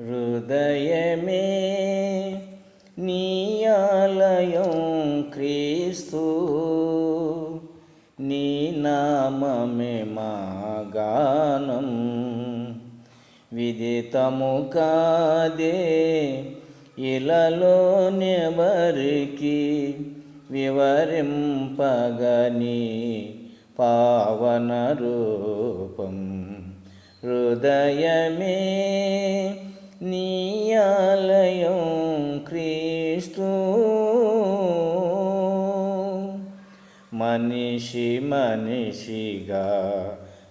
హృదయమే నీయాలయం క్రీస్తు. నీ నామమే మాగానం విదితము కాదే ఇలలోనెవరికి వివరింపగని పావన రూపం. హృదయమే నీ ఆలయం క్రీస్తు. మనిషి మనిషిగా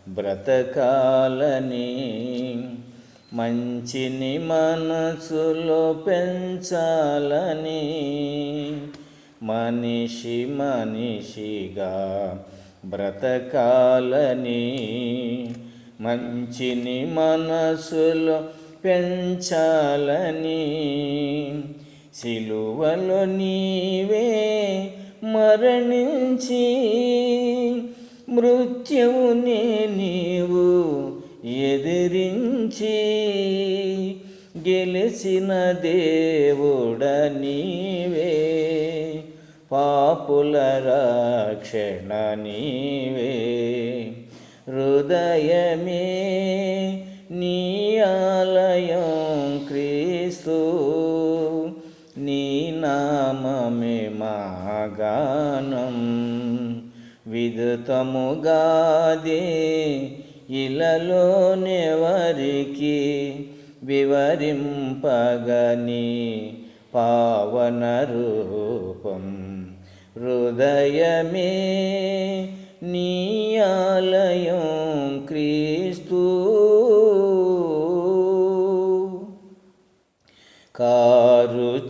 బ్రతకాలని మంచిని మనసులో పెంచాలని మనిషి మనిషిగా బ్రతకాలని మంచిని మనసులో పెంచాలని సిలువలో నీవే మరణించి మృత్యువుని నీవు ఎదిరించి గెలిచిన దేవుడ నీవే. పాపుల రక్షణ నీవే. హృదయమే నీ ఆలయం క్రీస్తు నీ నామమే మా గానం విదుతముగాదే ఇలలోనెవరికి వివరింపగని పావన రూపం. హృదయమే నీ ఆలయం క్రీస్తు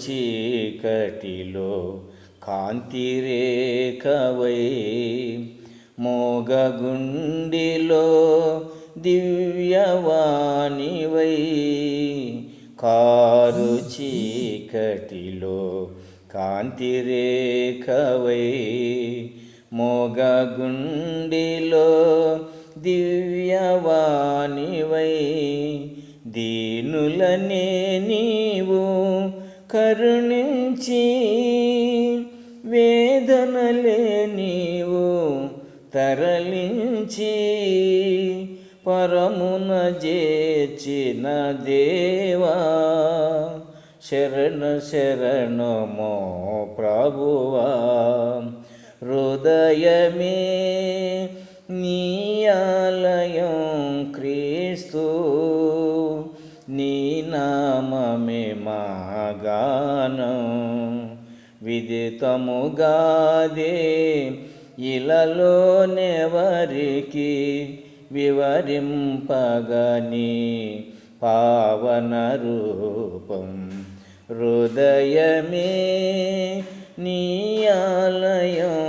చీకటిలో కాంతిరేఖవై మోగగుండిలో దివ్యవాణివై కారు చీకటిలో కాంతిరేఖవై మోగగుండిలో దివ్యవాణివై దీనులనే నీవు కరుణించి వేదనలే నీవు తరలించి పరమున చేర్చిన దేవా శరణ శరణమో ప్రభువా హృదయమే నీ ఆలయం క్రీస్తు. నామమే మాగానం. విదితముగాదే ఇలలోనెవరికి వివరింపగని పావన రూపం. హృదయమే నీ ఆలయం.